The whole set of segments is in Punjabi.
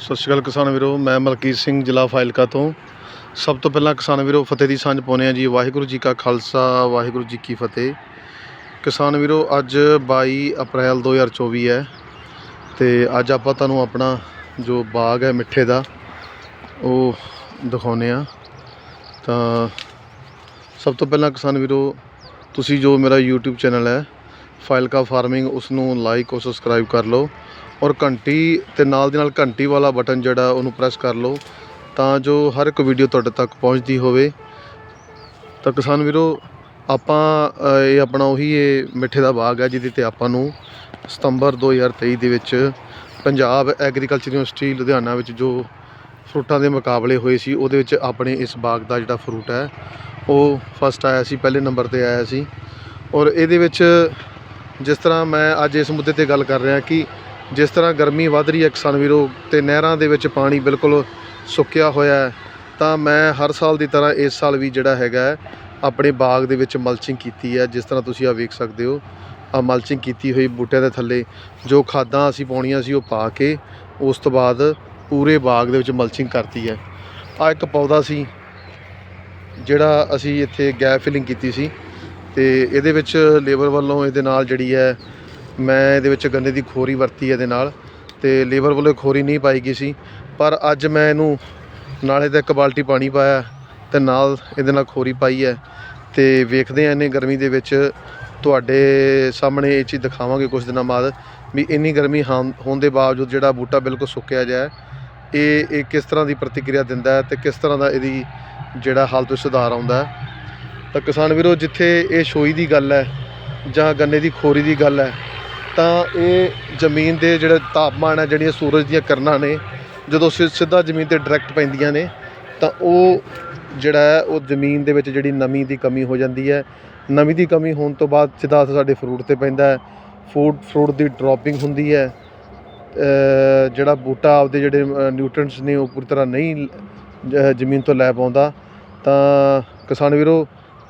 ਸਤਿ ਸ਼੍ਰੀ ਅਕਾਲ ਕਿਸਾਨ ਵੀਰੋ, ਮੈਂ ਮਲਕੀਤ ਸਿੰਘ, ਜ਼ਿਲ੍ਹਾ ਫਾਇਲਕਾ ਤੋਂ। ਸਭ ਤੋਂ ਪਹਿਲਾਂ ਕਿਸਾਨ ਵੀਰੋ, ਫਤਿਹ ਦੀ ਸਾਂਝ ਪਾਉਂਦੇ ਹਾਂ ਜੀ। ਵਾਹਿਗੁਰੂ ਜੀ ਕਾ ਖਾਲਸਾ, ਵਾਹਿਗੁਰੂ ਜੀ ਕੀ ਫਤਿਹ। ਕਿਸਾਨ ਵੀਰੋ, ਅੱਜ 22 ਅਪ੍ਰੈਲ 2024 ਹੈ ਤੇ ਅੱਜ ਆਪਾਂ ਤੁਹਾਨੂੰ ਆਪਣਾ ਜੋ ਬਾਗ ਹੈ ਮਿੱਠੇ ਦਾ, ਉਹ ਦਿਖਾਉਂਦੇ ਆ ਤਾਂ ਸਭ ਤੋਂ ਪਹਿਲਾਂ ਕਿਸਾਨ ਵੀਰੋ, ਤੁਸੀਂ ਜੋ ਮੇਰਾ YouTube ਚੈਨਲ ਹੈ ਫਾਇਲਕਾ ਫਾਰਮਿੰਗ ਉਸ ਨੂੰ ਲਾਈਕ ਔਰ ਸਬਸਕ੍ਰਾਈਬ ਕਰ ਲਓ। ਔਰ ਘੰਟੀ ਤੇ ਨਾਲ ਦੀ ਨਾਲ ਘੰਟੀ ਵਾਲਾ ਬਟਨ ਜਿਹੜਾ ਉਹਨੂੰ ਪ੍ਰੈਸ ਕਰ ਲਓ ਤਾਂ ਜੋ ਹਰ ਇੱਕ ਵੀਡੀਓ ਤੁਹਾਡੇ ਤੱਕ ਪਹੁੰਚਦੀ ਹੋਵੇ। ਤਾਂ ਕਿਸਾਨ ਵੀਰੋ, ਆਪਾਂ ਇਹ ਆਪਣਾ ਉਹੀ ਇਹ ਮਿੱਠੇ ਦਾ ਬਾਗ ਹੈ ਜਿਹਦੇ ਤੇ ਆਪਾਂ ਨੂੰ ਸਤੰਬਰ 2023 ਦੇ ਵਿੱਚ ਪੰਜਾਬ ਐਗਰੀਕਲਚਰ ਯੂਨੀਵਰਸਿਟੀ ਲੁਧਿਆਣਾ ਵਿੱਚ ਜੋ ਫਰੂਟਾਂ ਦੇ ਮੁਕਾਬਲੇ ਹੋਏ ਸੀ, ਉਹਦੇ ਵਿੱਚ ਆਪਣੇ ਇਸ ਬਾਗ ਦਾ ਜਿਹੜਾ ਫਰੂਟ ਹੈ, ਉਹ ਫਸਟ ਆਇਆ ਸੀ, ਪਹਿਲੇ ਨੰਬਰ ਤੇ ਆਇਆ ਸੀ। ਔਰ ਇਹਦੇ ਵਿੱਚ ਜਿਸ ਤਰ੍ਹਾਂ ਮੈਂ ਅੱਜ ਇਸ ਮੁੱਦੇ ਤੇ ਗੱਲ ਕਰ ਰਿਹਾ ਕਿ ਜਿਸ ਤਰ੍ਹਾਂ ਗਰਮੀ ਵੱਧ ਰਹੀ ਹੈ ਕਿਸਾਨ ਵੀਰੋ ਅਤੇ ਨਹਿਰਾਂ ਦੇ ਵਿੱਚ ਪਾਣੀ ਬਿਲਕੁਲ ਸੁੱਕਿਆ ਹੋਇਆ ਤਾਂ ਮੈਂ ਹਰ ਸਾਲ ਦੀ ਤਰ੍ਹਾਂ ਇਸ ਸਾਲ ਵੀ ਜਿਹੜਾ ਹੈਗਾ ਆਪਣੇ ਬਾਗ ਦੇ ਵਿੱਚ ਮਲਚਿੰਗ ਕੀਤੀ ਹੈ। ਜਿਸ ਤਰ੍ਹਾਂ ਤੁਸੀਂ ਆ ਵੇਖ ਸਕਦੇ ਹੋ ਆ ਮਲਚਿੰਗ ਕੀਤੀ ਹੋਈ ਬੂਟਿਆਂ ਦੇ ਥੱਲੇ, ਜੋ ਖਾਦਾਂ ਅਸੀਂ ਪਾਉਣੀਆਂ ਸੀ ਉਹ ਪਾ ਕੇ ਉਸ ਤੋਂ ਬਾਅਦ ਪੂਰੇ ਬਾਗ ਦੇ ਵਿੱਚ ਮਲਚਿੰਗ ਕਰਤੀ ਹੈ। ਆ ਇੱਕ ਪੌਦਾ ਸੀ, ਜਿਹੜਾ ਅਸੀਂ ਇੱਥੇ ਗੈਪ ਫਿਲਿੰਗ ਕੀਤੀ ਸੀ ਤੇ ਇਹਦੇ ਵਿੱਚ ਲੇਬਰ ਵੱਲੋਂ ਇਹਦੇ ਨਾਲ ਜਿਹੜੀ ਹੈ ਮੈਂ ਇਹਦੇ ਵਿੱਚ ਗੰਨੇ ਦੀ ਖੋਰੀ ਵਰਤੀ ਇਹਦੇ ਨਾਲ ਤੇ ਲੇਬਰ ਵੱਲੋਂ ਖੋਰੀ ਨਹੀਂ ਪਾਈ ਗਈ ਸੀ। ਪਰ ਅੱਜ ਮੈਂ ਇਹਨੂੰ ਨਾਲੇ ਤੇ ਇੱਕ ਬਾਲਟੀ ਪਾਣੀ ਪਾਇਆ ਤੇ ਨਾਲ ਇਹਦੇ ਨਾਲ ਖੋਰੀ ਪਾਈ ਹੈ ਤੇ ਵੇਖਦੇ ਆ ਇਹਨੇ ਗਰਮੀ ਦੇ ਵਿੱਚ ਤੁਹਾਡੇ ਸਾਹਮਣੇ ਇਹ ਚੀਜ਼ ਦਿਖਾਵਾਂਗੇ ਕੁਝ ਦਿਨਾਂ ਬਾਅਦ ਵੀ ਇੰਨੀ ਗਰਮੀ ਹਾਂ- ਹੋਣ ਦੇ ਬਾਵਜੂਦ ਜਿਹੜਾ ਬੂਟਾ ਬਿਲਕੁਲ ਸੁੱਕਿਆ ਜਾਏ ਹੈ। ਇਹ ਇਹ ਕਿਸ ਤਰ੍ਹਾਂ ਦੀ ਪ੍ਰਤੀਕਿਰਿਆ ਦਿੰਦਾ ਹੈ ਤੇ ਕਿਸ ਤਰ੍ਹਾਂ ਦਾ ਇਹਦੀ ਜਿਹੜਾ ਹਾਲਤ ਵਿੱਚ ਸੁਧਾਰ ਆਉਂਦਾ ਤਾਂ ਕਿਸਾਨ ਵੀਰੋ, ਜਿੱਥੇ ਇਹ ਸ਼ੋਈ ਦੀ ਗੱਲ ਹੈ ਜਾਂ ਗੰਨੇ ਦੀ ਖੋਰੀ ਦੀ ਗੱਲ ਹੈ ਤਾਂ ਇਹ ਜ਼ਮੀਨ ਦੇ ਜਿਹੜਾ ਤਾਪਮਾਨ ਹੈ ਜਿਹੜੀਆਂ ਸੂਰਜ ਦੀਆਂ ਕਿਰਨਾਂ ਨੇ, ਜਦੋਂ ਸਿ- ਸਿੱਧਾ ਜ਼ਮੀਨ ਤੇ ਡਾਇਰੈਕਟ ਪੈਂਦੀਆਂ ਨੇ, ਤਾਂ ਉਹ ਜਿਹੜਾ ਹੈ, ਉਹ ਜ਼ਮੀਨ ਦੇ ਵਿੱਚ ਜਿਹੜੀ ਨਮੀ ਦੀ ਕਮੀ ਹੋ ਜਾਂਦੀ ਹੈ। ਨਮੀ ਦੀ ਕਮੀ ਹੋਣ ਤੋਂ ਬਾਅਦ ਸਿੱਧਾ ਅਸਰ ਸਾਡੇ ਫਰੂਟ ਤੇ ਪੈਂਦਾ ਹੈ। ਫੂਡ ਫਰੂਟ ਦੀ ਡ੍ਰੌਪਿੰਗ ਹੁੰਦੀ ਹੈ। ਜਿਹੜਾ ਬੂਟਾ ਆਪਦੇ ਜਿਹੜੇ ਨਿਊਟ੍ਰੀਐਂਟਸ ਨੇ, ਉਹ ਪੂਰੀ ਤਰ੍ਹਾਂ ਨਹੀਂ ਜ਼ਮੀਨ ਤੋਂ ਲੈ ਪਾਉਂਦਾ। ਤਾਂ ਕਿਸਾਨ ਵੀਰੋ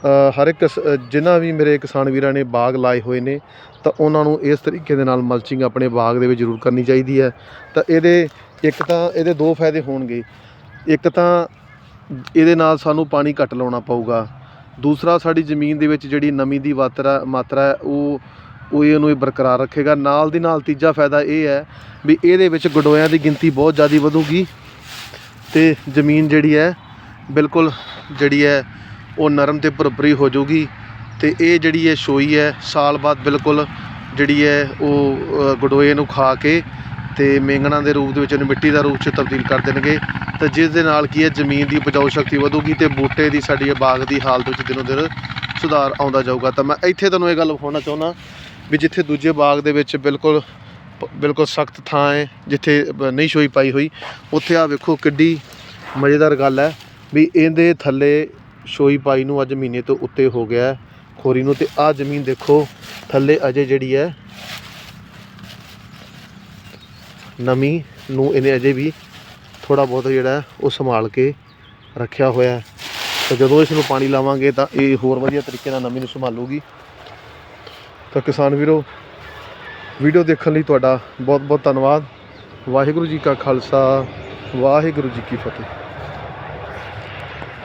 ਹਰ ਇੱਕ ਕਿਸ- ਜਿਨ੍ਹਾਂ ਵੀ ਮੇਰੇ ਕਿਸਾਨ ਵੀਰਾਂ ਨੇ ਬਾਗ ਲਾਏ ਹੋਏ ਨੇ, ਤਾਂ ਉਹਨਾਂ ਨੂੰ ਇਸ ਤਰੀਕੇ ਦੇ ਨਾਲ ਮਲਚਿੰਗ ਆਪਣੇ ਬਾਗ ਦੇ ਵਿੱਚ ਜ਼ਰੂਰ ਕਰਨੀ ਚਾਹੀਦੀ ਹੈ। ਤਾਂ ਇਹਦੇ, ਇੱਕ ਤਾਂ ਇਹਦੇ ਦੋ ਫਾਇਦੇ ਹੋਣਗੇ। ਇੱਕ ਤਾਂ ਇਹਦੇ ਨਾਲ ਸਾਨੂੰ ਪਾਣੀ ਘੱਟ ਲਾਉਣਾ ਪਊਗਾ। ਦੂਸਰਾ, ਸਾਡੀ ਜ਼ਮੀਨ ਦੇ ਵਿੱਚ ਜਿਹੜੀ ਨਮੀ ਦੀ ਮਾਤਰਾ ਮਾਤਰਾ ਹੈ, ਉਹ ਉਹ ਇਹਨੂੰ ਇਹ ਬਰਕਰਾਰ ਰੱਖੇਗਾ। ਨਾਲ ਦੀ ਨਾਲ ਤੀਜਾ ਫਾਇਦਾ ਇਹ ਹੈ ਵੀ ਇਹਦੇ ਵਿੱਚ ਗਡੋਇਆਂ ਦੀ ਗਿਣਤੀ ਬਹੁਤ ਜ਼ਿਆਦਾ ਵਧੂਗੀ ਤੇ ਜ਼ਮੀਨ ਜਿਹੜੀ ਹੈ, ਬਿਲਕੁਲ ਜਿਹੜੀ ਹੈ ਉਹ ਨਰਮ ਤੇ ਭੁਰਭੁਰੀ ਹੋ ਜਾਊਗੀ ਤੇ ਇਹ ਜਿਹੜੀ ਹੈ ਸ਼ੋਈ ਹੈ, ਸਾਲ ਬਾਅਦ ਬਿਲਕੁਲ ਜਿਹੜੀ ਹੈ ਉਹ ਗਡੋਏ ਨੂੰ ਖਾ ਕੇ ਤੇ ਮੇਂਗਣਾ ਦੇ ਰੂਪ ਦੇ ਵਿੱਚ ਇਹਨੂੰ ਮਿੱਟੀ ਦਾ ਰੂਪ 'ਚ ਤਬਦੀਲ ਕਰ ਦੇਣਗੇ। ਤਾਂ ਜਿਸ ਦੇ ਨਾਲ ਕੀ ਹੈ, ਜ਼ਮੀਨ ਦੀ ਉਪਜਾਊ ਸ਼ਕਤੀ ਵਧੂਗੀ ਤੇ ਬੂਟੇ ਦੀ ਸਾਡੀ ਇਹ ਬਾਗ ਦੀ ਹਾਲਤ ਵਿੱਚ ਦਿਨੋ ਦਿਨ ਸੁਧਾਰ ਆਉਂਦਾ ਜਾਊਗਾ। ਤਾਂ ਮੈਂ ਇੱਥੇ ਤੁਹਾਨੂੰ ਇਹ ਗੱਲ ਵਿਖਾਉਣਾ ਚਾਹੁੰਦਾ ਵੀ ਜਿੱਥੇ ਦੂਜੇ ਬਾਗ ਦੇ ਵਿੱਚ ਬਿਲਕੁਲ ਬਿਲਕੁਲ ਸਖਤ ਥਾਂ ਹੈ, ਜਿੱਥੇ ਨਹੀਂ ਸ਼ੋਈ ਪਾਈ ਹੋਈ, ਉੱਥੇ ਆ ਵੇਖੋ ਕਿੱਡੀ ਮਜ਼ੇਦਾਰ ਗੱਲ ਹੈ ਵੀ ਇਹਦੇ ਥੱਲੇ ਸ਼ੋਈ ਪਾਈ ਨੂੰ ਅੱਜ ਮਹੀਨੇ ਤੋਂ ਉੱਤੇ ਹੋ ਗਿਆ ਖੋਰੀ ਨੂੰ ਤੇ ਆ ਜ਼ਮੀਨ ਦੇਖੋ, ਥੱਲੇ ਅਜੇ ਜਿਹੜੀ ਹੈ, ਨਮੀ ਨੂੰ ਇਹਨੇ ਅਜੇ ਵੀ ਥੋੜਾ ਬਹੁਤ ਜਿਹੜਾ ਉਹ ਸੰਭਾਲ ਕੇ ਰੱਖਿਆ ਹੋਇਆ ਹੈ। ਤਾਂ ਜਦੋਂ ਇਸ ਨੂੰ ਪਾਣੀ ਲਾਵਾਂਗੇ ਤਾਂ ਇਹ ਹੋਰ ਵਧੀਆ ਤਰੀਕੇ ਨਾਲ ਨਮੀ ਨੂੰ ਸੰਭਾਲੂਗੀ। ਤਾਂ ਕਿਸਾਨ ਵੀਰੋ, ਵੀਡੀਓ ਦੇਖਣ ਲਈ ਤੁਹਾਡਾ ਬਹੁਤ ਬਹੁਤ ਧੰਨਵਾਦ। ਵਾਹਿਗੁਰੂ ਜੀ ਕਾ ਖਾਲਸਾ, ਵਾਹਿਗੁਰੂ ਜੀ ਕੀ ਫਤਿਹ।